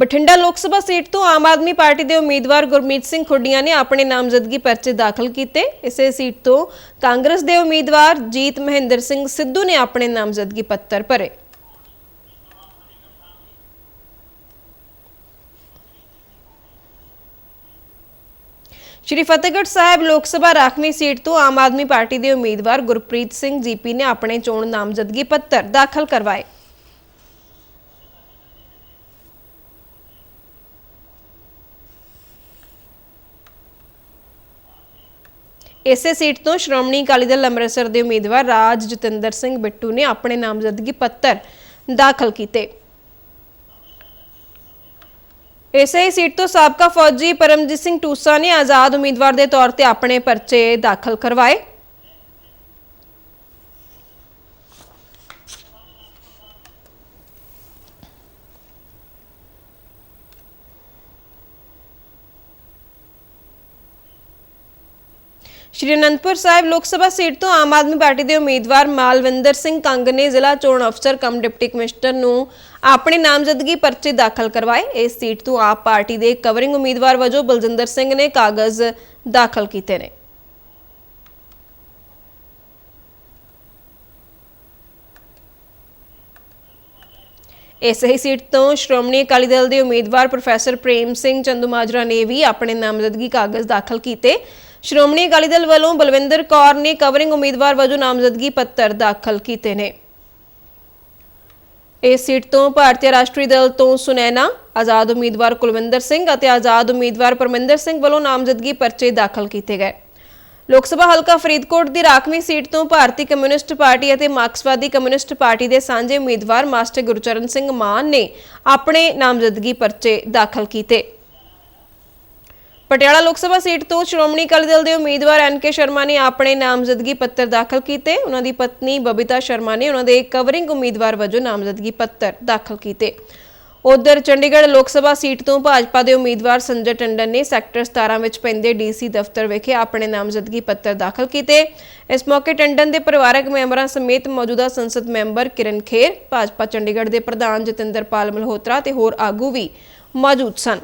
ਬਠਿੰਡਾ ਲੋਕ ਸਭਾ ਸੀਟ ਤੋਂ ਆਮ ਆਦਮੀ ਪਾਰਟੀ ਦੇ ਉਮੀਦਵਾਰ ਗੁਰਮੀਤ ਸਿੰਘ ਖੁੱਡੀਆਂ ਨੇ ਆਪਣੇ ਨਾਮਜ਼ਦਗੀ ਪਰਚੇ ਦਾਖਲ ਕੀਤੇ। ਇਸੇ ਸੀਟ ਤੋਂ ਕਾਂਗਰਸ ਦੇ ਉਮੀਦਵਾਰ ਜੀਤ ਮਹਿੰਦਰ ਸਿੰਘ ਸਿੱਧੂ ਨੇ ਆਪਣੇ ਨਾਮਜ਼ਦਗੀ ਪੱਤਰ ਭਰੇ। ਸ਼੍ਰੀ ਫਤਿਹਗੜ੍ਹ ਸਾਹਿਬ ਲੋਕ ਸਭਾ ਰਾਖਵੀਂ ਸੀਟ ਤੋਂ ਆਮ ਆਦਮੀ ਪਾਰਟੀ ਦੇ ਉਮੀਦਵਾਰ ਗੁਰਪ੍ਰੀਤ ਸਿੰਘ ਜੀਪੀ ਨੇ ਆਪਣੇ ਚੋਣ ਨਾਮਜ਼ਦਗੀ ਪੱਤਰ ਦਾਖਲ ਕਰਵਾਏ। ਇਸੇ ਸੀਟ ਤੋਂ ਸ਼੍ਰੋਮਣੀ ਅਕਾਲੀ ਦਲ ਅੰਮ੍ਰਿਤਸਰ ਦੇ ਉਮੀਦਵਾਰ ਰਾਜ ਜਤਿੰਦਰ ਸਿੰਘ ਬਿੱਟੂ ਨੇ ਆਪਣੇ ਨਾਮਜ਼ਦਗੀ ਪੱਤਰ ਦਾਖਲ ਕੀਤੇ। ਇਸੇ ਹੀ ਸੀਟ ਤੋਂ ਸਾਬਕਾ ਫੌਜੀ ਪਰਮਜੀਤ ਸਿੰਘ ਟੂਸਾ ਨੇ ਆਜ਼ਾਦ ਉਮੀਦਵਾਰ ਦੇ ਤੌਰ ਤੇ ਆਪਣੇ ਪਰਚੇ ਦਾਖਲ ਕਰਵਾਏ। ਸ਼੍ਰੀ ਅਨੰਦਪੁਰ ਸਾਹਿਬ ਲੋਕ ਸਭਾ ਸੀਟ ਤੋਂ ਆਮ ਆਦਮੀ ਪਾਰਟੀ ਦੇ ਉਮੀਦਵਾਰ ਮਾਲਵਿੰਦਰ ਸਿੰਘ ਕੰਗ ਨੇ ਜ਼ਿਲ੍ਹਾ ਚੋਣ ਅਫਸਰ ਕਮ ਡਿਪਟੀ ਕਮਿਸ਼ਨਰ ਨੂੰ ਆਪਣੇ ਨਾਮਜ਼ਦਗੀ ਪਰਚੇ ਦਾਖਲ ਕਰਵਾਏ। ਇਸ ਸੀਟ ਤੋਂ ਆਪ ਪਾਰਟੀ ਦੇ ਕਵਰਿੰਗ ਉਮੀਦਵਾਰ ਵਜੋਂ ਬਲਜਿੰਦਰ ਸਿੰਘ ਨੇ ਕਾਗਜ਼ ਦਾਖਲ ਕੀਤੇ ਨੇ। ਇਸੇ ਹੀ ਸੀਟ ਤੋਂ ਸ਼੍ਰੋਮਣੀ ਅਕਾਲੀ ਦਲ ਦੇ ਉਮੀਦਵਾਰ ਪ੍ਰੋਫੈਸਰ ਪ੍ਰੇਮ ਸਿੰਘ ਚੰਦੂਮਾਜਰਾ ਨੇ ਵੀ ਆਪਣੇ ਨਾਮਜ਼ਦਗੀ ਕਾਗਜ਼ ਦਾਖਲ ਕੀਤੇ। ਸ਼੍ਰੋਮਣੀ ਅਕਾਲੀ ਦਲ ਵੱਲੋਂ ਬਲਵਿੰਦਰ ਕੌਰ ਨੇ ਕਵਰਿੰਗ ਉਮੀਦਵਾਰ ਵਜੋਂ ਨਾਮਜ਼ਦਗੀ ਪੱਤਰ ਦਾਖਲ ਕੀਤੇ ਨੇ। ਇਸ ਸੀਟ ਤੋਂ ਭਾਰਤੀ ਰਾਸ਼ਟਰੀ ਦਲ ਤੋਂ ਸੁਨੈਨਾ, ਆਜ਼ਾਦ ਉਮੀਦਵਾਰ ਕੁਲਵਿੰਦਰ ਸਿੰਘ ਅਤੇ ਆਜ਼ਾਦ ਉਮੀਦਵਾਰ ਪਰਮਿੰਦਰ ਸਿੰਘ ਵੱਲੋਂ ਨਾਮਜ਼ਦਗੀ ਪਰਚੇ ਦਾਖਲ ਕੀਤੇ ਗਏ। ਲੋਕ ਸਭਾ ਹਲਕਾ ਫਰੀਦਕੋਟ ਦੀ ਰਾਖਵੀਂ ਸੀਟ ਤੋਂ ਭਾਰਤੀ ਕਮਿਊਨਿਸਟ ਪਾਰਟੀ ਅਤੇ ਮਾਰਕਸਵਾਦੀ ਕਮਿਊਨਿਸਟ ਪਾਰਟੀ ਦੇ ਸਾਂਝੇ ਉਮੀਦਵਾਰ ਮਾਸਟਰ ਗੁਰਚਰਨ ਸਿੰਘ ਮਾਨ ਨੇ ਆਪਣੇ ਨਾਮਜ਼ਦਗੀ ਪਰਚੇ ਦਾਖਲ ਕੀਤੇ। ਪਟਿਆਲਾ ਲੋਕ ਸਭਾ ਸੀਟ ਤੋਂ ਸ਼੍ਰੋਮਣੀ ਅਕਾਲੀ ਦਲ ਦੇ ਉਮੀਦਵਾਰ ਐਨ ਕੇ ਸ਼ਰਮਾ ਨੇ ਆਪਣੇ ਨਾਮਜ਼ਦਗੀ ਪੱਤਰ ਦਾਖਲ ਕੀਤੇ। ਉਹਨਾਂ ਦੀ ਪਤਨੀ ਬਬਿਤਾ ਸ਼ਰਮਾ ਨੇ ਉਹਨਾਂ ਦੇ ਕਵਰਿੰਗ ਉਮੀਦਵਾਰ ਵਜੋਂ ਨਾਮਜ਼ਦਗੀ ਪੱਤਰ ਦਾਖਲ ਕੀਤੇ। ਉਧਰ ਚੰਡੀਗੜ੍ਹ ਲੋਕ ਸਭਾ ਸੀਟ ਤੋਂ ਭਾਜਪਾ ਦੇ ਉਮੀਦਵਾਰ ਸੰਜੇ ਟੰਡਨ ਨੇ ਸੈਕਟਰ 17 ਵਿੱਚ ਪੈਂਦੇ ਡੀਸੀ ਦਫ਼ਤਰ ਵਿਖੇ ਆਪਣੇ ਨਾਮਜ਼ਦਗੀ ਪੱਤਰ ਦਾਖਲ ਕੀਤੇ। ਇਸ ਮੌਕੇ ਟੰਡਨ ਦੇ ਪਰਿਵਾਰਕ ਮੈਂਬਰਾਂ ਸਮੇਤ ਮੌਜੂਦਾ ਸੰਸਦ ਮੈਂਬਰ ਕਿਰਨ ਖੇਰ, ਭਾਜਪਾ ਚੰਡੀਗੜ੍ਹ ਦੇ ਪ੍ਰਧਾਨ ਜਤਿੰਦਰਪਾਲ ਮਲਹੋਤਰਾ ਤੇ ਹੋਰ ਆਗੂ ਵੀ ਮੌਜੂਦ ਸਨ।